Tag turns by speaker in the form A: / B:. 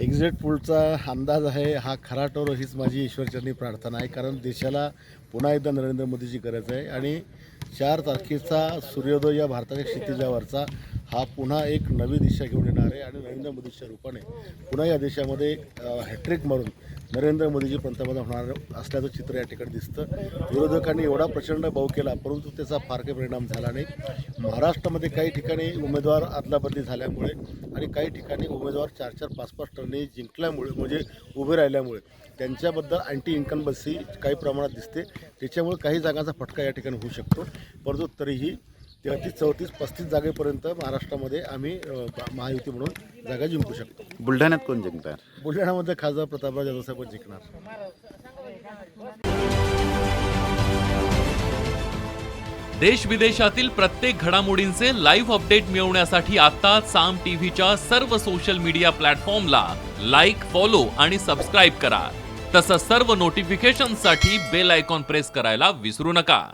A: Exit पुलचा अंदाज आहे हा खरा ठरो हीच माझी ईश्वरचरणी प्रार्थना आहे. कारण देशाला पुन्हा एकदा नरेंद्र मोदीची गरज आहे. आणि चार तारखेचा सूर्योदय या भारताच्या क्षितिजावरचा हा पुन्हा एक नवी दिशा घेऊन येणार आहे आणि नरेंद्र मोदीच्या रूपाने पुन्हा या देशामध्ये हॅट्रिक मारून नरेंद्र मोदीजी पंतप्रधान होणार असल्याचं चित्र या ठिकाणी दिसतं. विरोधकांनी एवढा प्रचंड भाऊ केला परंतु त्याचा फार काही परिणाम झाला नाही. महाराष्ट्रामध्ये काही ठिकाणी उमेदवार अदलाबदली झाल्यामुळे आणि काही ठिकाणी उमेदवार चार चार पाच पाच टर्नी जिंकल्यामुळे म्हणजे उभे राहिल्यामुळे त्यांच्याबद्दल अँटी इन्कम्बन्सी काही प्रमाणात दिसते. त्याच्यामुळे काही जागांचा फटका या ठिकाणी होऊ शकतो. परंतु तरीही तेहतीस चौतीस पस्तीस जागेपर्यंत महाराष्ट्रामध्ये आम्ही अ, महायुती म्हणून जागा जिंकू शकतो.
B: बुलढाण्यात कोण जिंकणार?
A: बुलढाण्यामध्ये खासदार प्रतापराव जाधव साहेब जिंकणार.
C: देश विदेशातील प्रत्येक घडामोडींचे लाईव्ह अपडेट मिळवण्यासाठी आता साम टीव्हीच्या सर्व सोशल मीडिया प्लॅटफॉर्मला लाईक फॉलो आणि सबस्क्राईब करा. तसंच सर्व नोटिफिकेशनसाठी बेल आयकॉन प्रेस करायला विसरू नका.